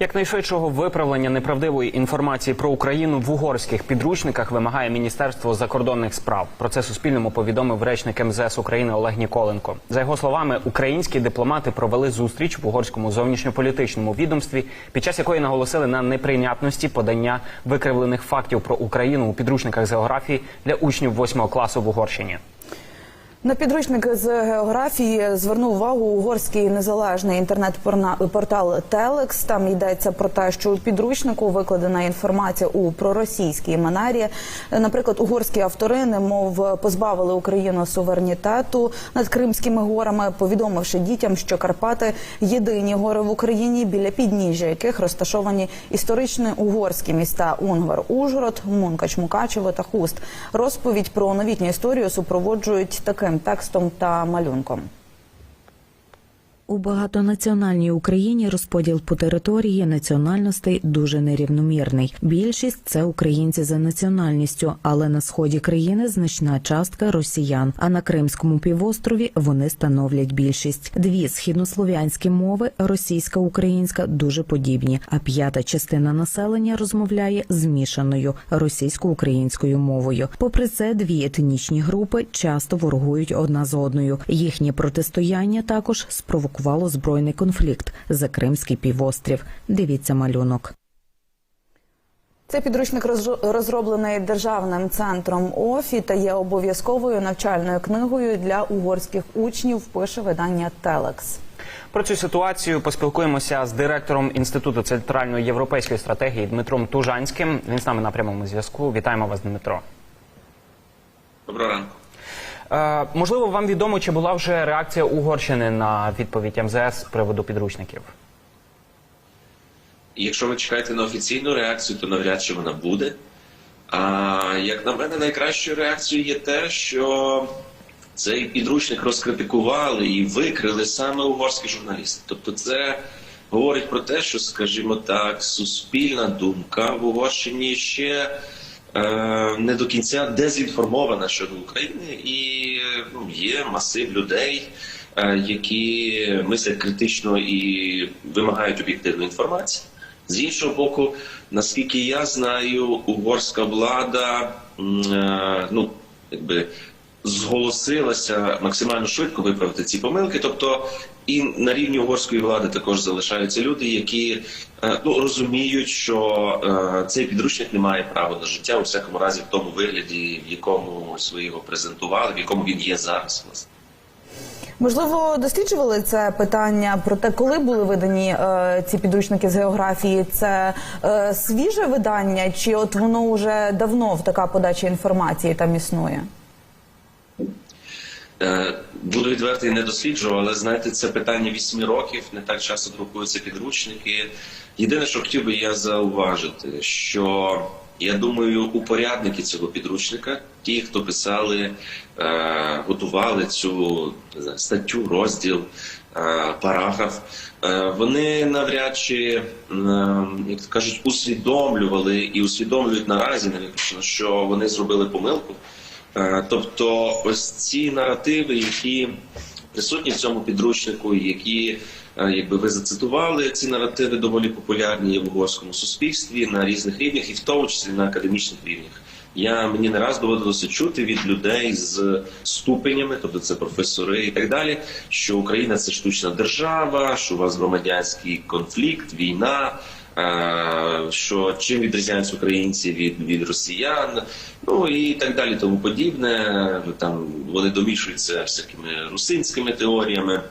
Якнайшвидшого виправлення неправдивої інформації про Україну в угорських підручниках вимагає Міністерство закордонних справ. Про це Суспільному повідомив речник МЗС України Олег Ніколенко. За його словами, українські дипломати провели зустріч в угорському зовнішньополітичному відомстві, під час якої наголосили на неприйнятності подання викривлених фактів про Україну у підручниках з географії для учнів 8 класу в Угорщині. На підручник з географії звернув увагу угорський незалежний інтернет-портал Телекс. Там йдеться про те, що у підручнику викладена інформація у проросійській манері. Наприклад, угорські автори, немов позбавили Україну суверенітету над Кримськими горами, повідомивши дітям, що Карпати єдині гори в Україні, біля підніжжя яких розташовані історичні угорські міста Унгвар, Ужгород, Мункач, Мукачево та Хуст. Розповідь про новітню історію супроводжують таким текстом та малюнком. У багатонаціональній Україні розподіл по території національностей дуже нерівномірний. Більшість це українці за національністю, але на сході країни значна частка росіян. А на Кримському півострові вони становлять більшість. Дві східнослов'янські мови російська українська дуже подібні. А п'ята частина населення розмовляє змішаною російсько-українською мовою. Попри це, дві етнічні групи часто ворогують одна з одною. Їхнє протистояння також спровокувало збройний конфлікт за Кримський півострів. Дивіться малюнок. Цей підручник розро- розроблений державним центром ОФІ та є обов'язковою навчальною книгою для угорських учнів. Пише видання Телекс. Про цю ситуацію поспілкуємося з директором інституту центральної європейської стратегії Дмитром Тужанським. Він з нами на прямому зв'язку. Вітаємо вас, Дмитро. Доброго ранку. Е, можливо, вам відомо, чи була вже реакція Угорщини на відповідь МЗС з приводу підручників? Якщо ви чекаєте на офіційну реакцію, то навряд чи вона буде. А як на мене, найкращою реакцією є те, що цей підручник розкритикували і викрили саме угорські журналісти. Тобто, це говорить про те, що, скажімо так, суспільна думка в Угорщині ще не до кінця дезінформована щодо України, і ну, є масив людей, е, які мислять критично і вимагають об'єктивної інформації. З іншого боку, наскільки я знаю, угорська влада е, ну, якби зголосилася максимально швидко виправити ці помилки. Тобто, і на рівні угорської влади також залишаються люди, які е, ну, розуміють, що е, цей підручник не має права на життя у всякому разі в тому вигляді, в якому ви його презентували, в якому він є зараз. власне. Можливо, досліджували це питання про те, коли були видані е, ці підручники з географії. Це е, свіже видання, чи от воно вже давно в така подача інформації там існує? Е, Буду відвертий, не досліджував, але знаєте, це питання вісьми років. Не так часто друкуються підручники. Єдине, що хотів би я зауважити, що я думаю, упорядники цього підручника, ті, хто писали, е, готували цю статтю, розділ, е, параграф, вони навряд чи, як кажуть, усвідомлювали і усвідомлюють наразі, навіть, що вони зробили помилку. Е, Тобто, ось ці наративи, які присутні в цьому підручнику, які е, якби ви зацитували, ці наративи доволі популярні в угорському суспільстві на різних рівнях, і в тому числі на академічних рівнях. Я мені не раз доводилося чути від людей з ступенями, тобто це професори і так далі, що Україна це штучна держава, що у вас громадянський конфлікт, війна. Е, Що чим відрізняються українці від, від росіян, ну і так далі, тому подібне. Там вони домішуються всякими русинськими теоріями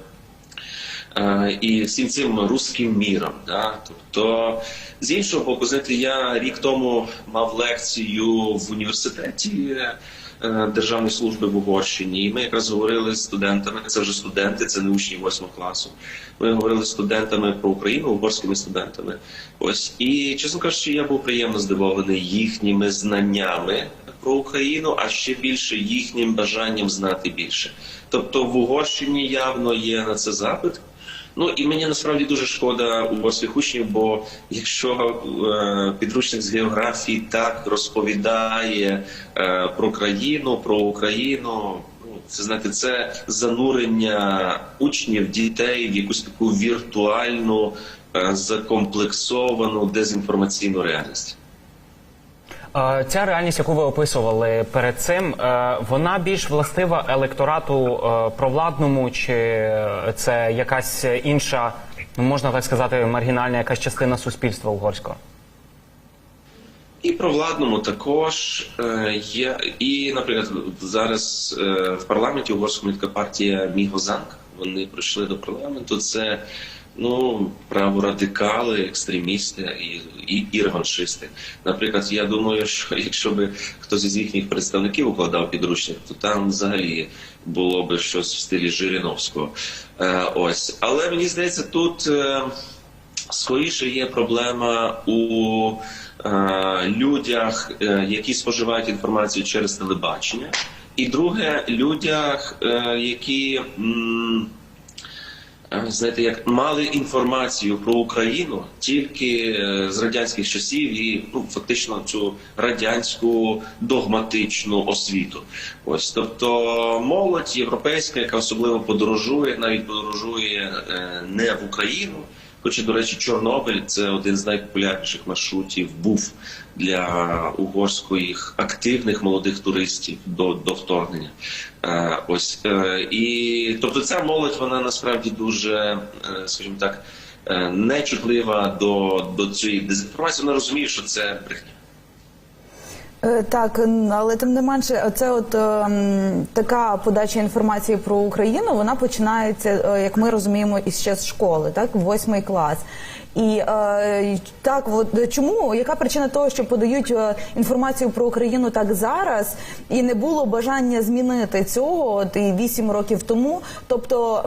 е, і всім цим руським міром. Да? Тобто, з іншого боку, знаєте, я рік тому мав лекцію в університеті Державної служби в Угорщині, і ми якраз говорили з студентами. Це вже студенти, це не учні восьмого класу. Ми говорили з студентами про Україну, угорськими студентами. Ось і чесно кажучи, я був приємно здивований їхніми знаннями про Україну, а ще більше їхнім бажанням знати більше. Тобто в Угорщині явно є на це запит. Ну і мені насправді дуже шкода у угорських учнів, бо якщо е, підручник з географії так розповідає е, про країну, про Україну, ну це знаєте, це занурення учнів, дітей в якусь таку віртуальну е, закомплексовану дезінформаційну реальність. Ця реальність, яку ви описували перед цим, е, вона більш властива електорату е, провладному, чи це якась інша, ну, можна так сказати, маргінальна якась частина суспільства угорського? І провладному також е, є. І, наприклад, зараз в парламенті угорському така партія Мігозанк. Вони прийшли до парламенту. Це ну праворадикали, екстремісти і, і, і реваншисти. Наприклад, я думаю, що якщо би хтось із їхніх представників укладав підручник, то там взагалі було би щось в стилі Жириновського. Е, ось, але мені здається, тут. Е, Скоріше є проблема у е, людях, е, які споживають інформацію через телебачення, і друге людях, е, які м, знаєте, як мали інформацію про Україну тільки е, з радянських часів і ну фактично цю радянську догматичну освіту. Ось тобто молодь європейська, яка особливо подорожує, навіть подорожує е, не в Україну. Хоча, до речі, Чорнобиль це один з найпопулярніших маршрутів був для угорських активних молодих туристів до, до вторгнення. Е, ось е, і тобто ця молодь вона насправді дуже, е, скажімо так, е, нечутлива до, до цієї дезінформації. Вона розуміє, що це брехня. Е, Так, але тим не менше, це от ем, така подача інформації про Україну, вона починається, е, як ми розуміємо, із ще з школи, так, восьмий клас. І е, так, от чому яка причина того, що подають е, інформацію про Україну так зараз, і не було бажання змінити цього от і вісім років тому? Тобто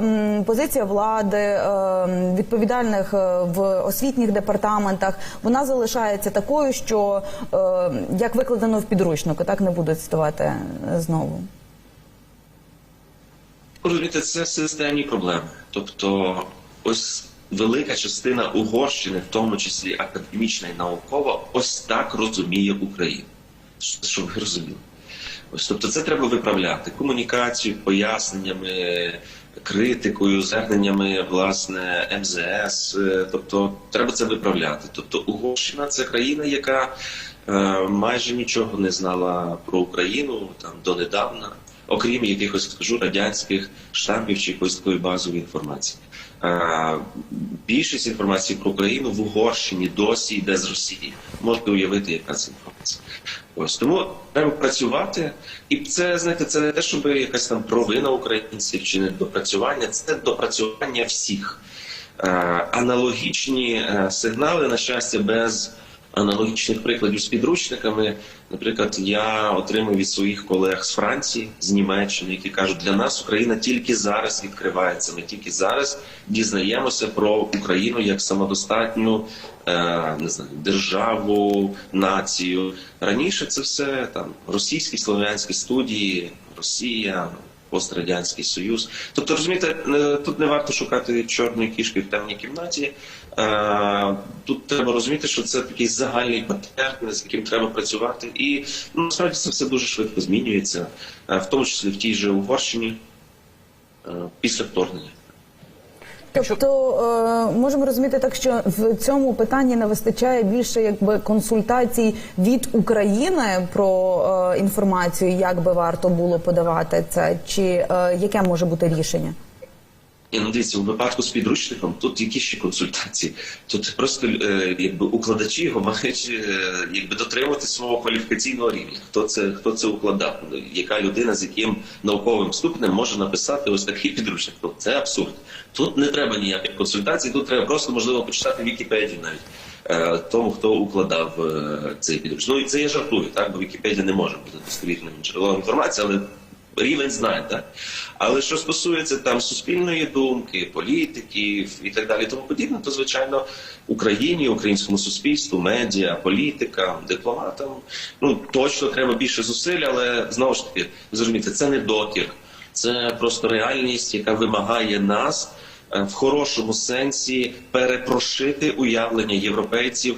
позиція влади е, відповідальних е, в освітніх департаментах вона залишається такою, що е, як викладено в підручнику, так не буду цитувати е, знову. Розумієте, це системні проблеми. Тобто, ось велика частина Угорщини, в тому числі академічна і наукова, ось так розуміє Україну. Що- Щоб ви розуміли. Ось тобто, це треба виправляти комунікацію, поясненнями, критикою, зверненнями власне МЗС. Е, Тобто, треба це виправляти. Тобто, Угорщина це країна, яка майже нічого не знала про Україну там донедавна окрім якихось скажу радянських штампів чи якоїсь такої базової інформації. Е, Більшість інформації про Україну в Угорщині досі йде з Росії. Можете уявити, яка це інформація. Ось тому треба працювати, і це знаєте, це не те, щоб якась там провина українців чи недопрацювання, це допрацювання всіх. Е, Аналогічні е, сигнали, на щастя, без аналогічних прикладів з підручниками. Наприклад, я отримав від своїх колег з Франції, з Німеччини, які кажуть, для нас Україна тільки зараз відкривається. Ми тільки зараз дізнаємося про Україну як самодостатню е, не знаю, державу, націю. Раніше це все там російські слов'янські студії, Росія. Пострадянський Союз, тобто розумієте, е, тут не варто шукати чорної кішки в темній кімнаті. Е, Тут треба розуміти, що це такий загальний патерн, з яким треба працювати, і ну, насправді це все дуже швидко змінюється, е, в тому числі в тій же Угорщині після вторгнення. Тобто е, можемо розуміти так, що в цьому питанні не вистачає більше якби консультацій від України про е, інформацію, як би варто було подавати це, чи е, яке може бути рішення? І ну дивіться, у випадку з підручником тут які ще консультації. Тут просто е, якби укладачі його мають е, якби дотримувати свого кваліфікаційного рівня. Хто це хто це укладав? Ну, Яка людина з яким науковим ступенем може написати ось такий підручник? Ну це абсурд. Тут не треба ніяких консультацій, тут треба просто можливо почитати Вікіпедію навіть. е, Тому хто укладав е, цей підручник. Ну і це я жартую, так бо Вікіпедія не може бути достовірним джерелом інформації, але рівень знань, так? Але що стосується там суспільної думки, політиків і так далі, тому подібне, то звичайно Україні, українському суспільству, медіа, політикам, дипломатам ну точно треба більше зусиль, але знову ж таки зрозуміти, це не докір, це просто реальність, яка вимагає нас е, в хорошому сенсі перепрошити уявлення європейців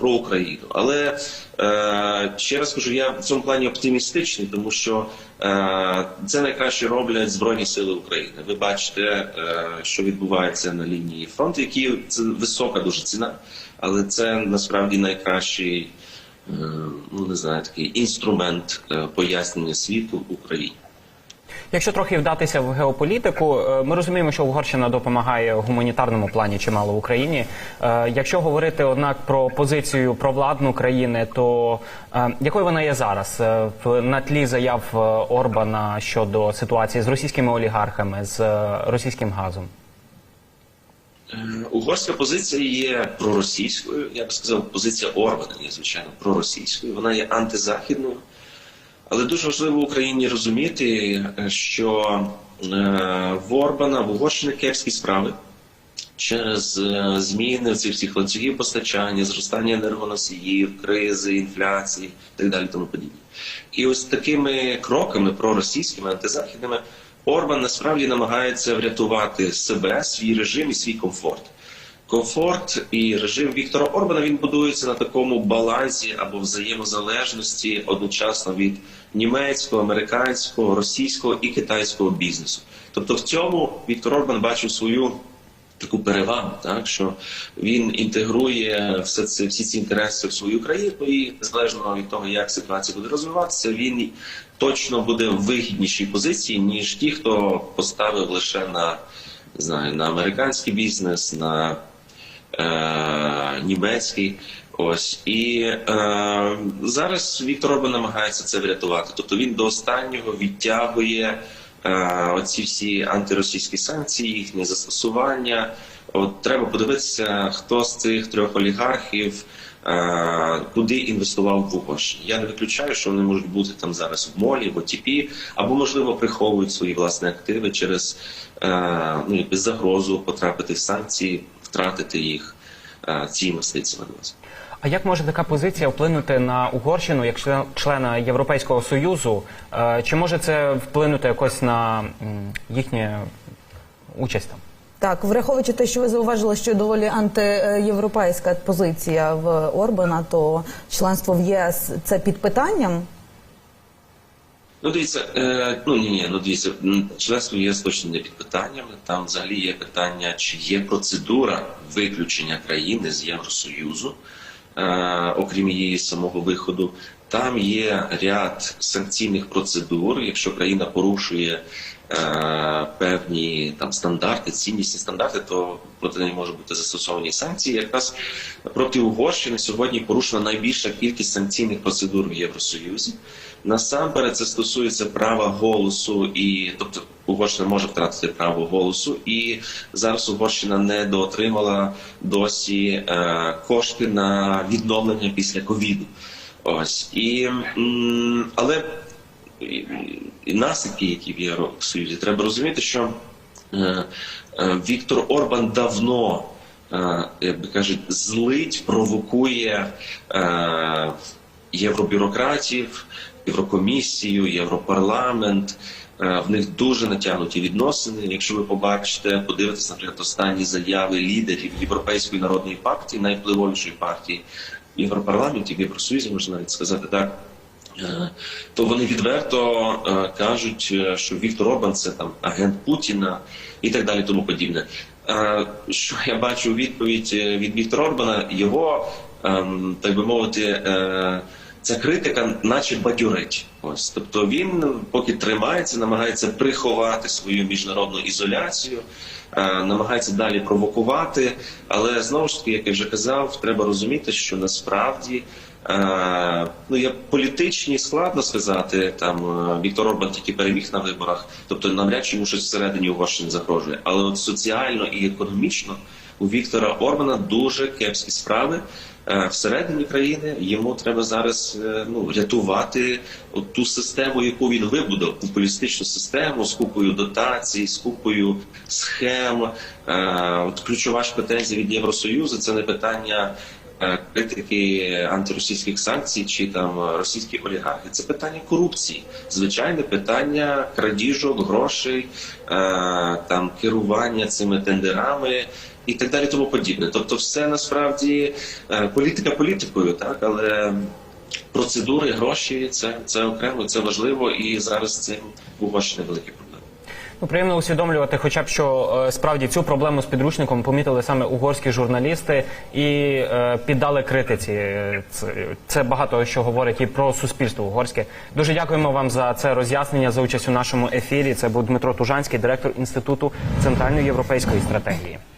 про Україну. Але е, ще раз кажу, я в цьому плані оптимістичний, тому що е, це найкраще роблять Збройні Сили України. Ви бачите, е, що відбувається на лінії фронту, які це висока дуже ціна, але це насправді найкращий. е, Ну не знаю, такий інструмент е, пояснення світу Україні. Якщо трохи вдатися в геополітику, е, ми розуміємо, що Угорщина допомагає в гуманітарному плані чимало Україні. Е, Якщо говорити однак про позицію провладну країни, то е, якою вона є зараз на тлі заяв Орбана щодо ситуації з російськими олігархами, з російським газом? Угорська позиція є проросійською. Я би сказав, позиція Орбана є звичайно проросійською. Вона є антизахідною. Але дуже важливо Україні розуміти, що е, в Орбана в Угорщини кепські справи через е, зміни цих всіх ланцюгів постачання, зростання енергоносіїв, кризи, інфляції і так далі. Тому подібне. І ось такими кроками проросійськими, антизахідними Орбан насправді намагається врятувати себе, свій режим і свій комфорт. Комфорт і режим Віктора Орбана він будується на такому балансі або взаємозалежності одночасно від німецького, американського, російського і китайського бізнесу. Тобто в цьому Віктор Орбан бачив свою таку перевагу, так що він інтегрує все це, всі ці інтереси в свою країну, і незалежно від того, як ситуація буде розвиватися, він точно буде в вигіднішій позиції, ніж ті, хто поставив лише на знаю, на американський бізнес, на німецький. Ось і е, зараз Віктор Орбан намагається це врятувати. Тобто він до останнього відтягує е, оці всі антиросійські санкції, їхнє застосування. От треба подивитися, хто з цих трьох олігархів е, куди інвестував в Угорщині. Я не виключаю, що вони можуть бути там зараз в молі, в ОТП, або можливо приховують свої власні активи через е, ну, загрозу потрапити в санкції, втратити їх. Е, ці інвестиції нас. А як може така позиція вплинути на Угорщину як член- члена Європейського союзу? Е, Чи може це вплинути якось на м, їхню участь там? Так, враховуючи те, що ви зауважили, що доволі антиєвропейська позиція в Орбана, то членство в ЄС це під питанням. Ну, дивіться, е, ну ні, ні, ну дивіться, членство ЄС точно не під питаннями. Там взагалі є питання, чи є процедура виключення країни з Євросоюзу, е, окрім її самого виходу. Там є ряд санкційних процедур, якщо країна порушує е, певні там стандарти, ціннісні стандарти, то проти неї можуть бути застосовані санкції. Якраз проти Угорщини сьогодні порушена найбільша кількість санкційних процедур в Євросоюзі. Насамперед це стосується права голосу, і тобто Угорщина може втратити право голосу, і зараз Угорщина не доотримала досі е, кошти на відновлення після ковіду. Ось і але і, і наслідки, які в Євросоюзі, треба розуміти, що е, е, Віктор Орбан давно, е, як би кажуть, злить, провокує євробюрократів, Єврокомісію, Європарламент. В них дуже натягнуті відносини. Якщо ви побачите, подивитесь, наприклад, останні заяви лідерів Європейської народної партії, найвпливовішої партії в Європарламенті, в Євросоюзі, можна навіть сказати так. Е, То вони відверто е, кажуть, е, що Віктор Орбан це там агент Путіна і так далі, тому подібне. Що я бачу відповідь від Віктора Орбана, його ем, так би мовити. Ця критика, наче бадьорить. Ось тобто він поки тримається, намагається приховати свою міжнародну ізоляцію, е, намагається далі провокувати. Але знову ж таки, як я вже казав, треба розуміти, що насправді е, ну є політичні складно сказати. Там е, Віктор Орбан тільки переміг на виборах, тобто навряд чи йому щось всередині Угорщини загрожує. Але от соціально і економічно у Віктора Орбана дуже кепські справи. Е, Всередині країни йому треба зараз е, ну рятувати ту систему, яку він вибудував, популістичну систему з купою дотацій, з купою схем. Е, От ключова ж претензія від Євросоюзу це не питання критики антиросійських санкцій чи там російські олігархи. Це питання корупції, звичайне питання крадіжок, грошей, там керування цими тендерами. І так далі, тому подібне. Тобто, все насправді е, політика політикою, так але процедури, гроші це, це окремо, це важливо, і зараз цим в Угорщині великі проблеми. Ну, приємно усвідомлювати, хоча б що е, справді цю проблему з підручником помітили саме угорські журналісти і е, піддали критиці. Е, Це, це багато що говорить і про суспільство угорське. Дуже дякуємо вам за це роз'яснення за участь у нашому ефірі. Це був Дмитро Тужанський, директор інституту центральної європейської стратегії.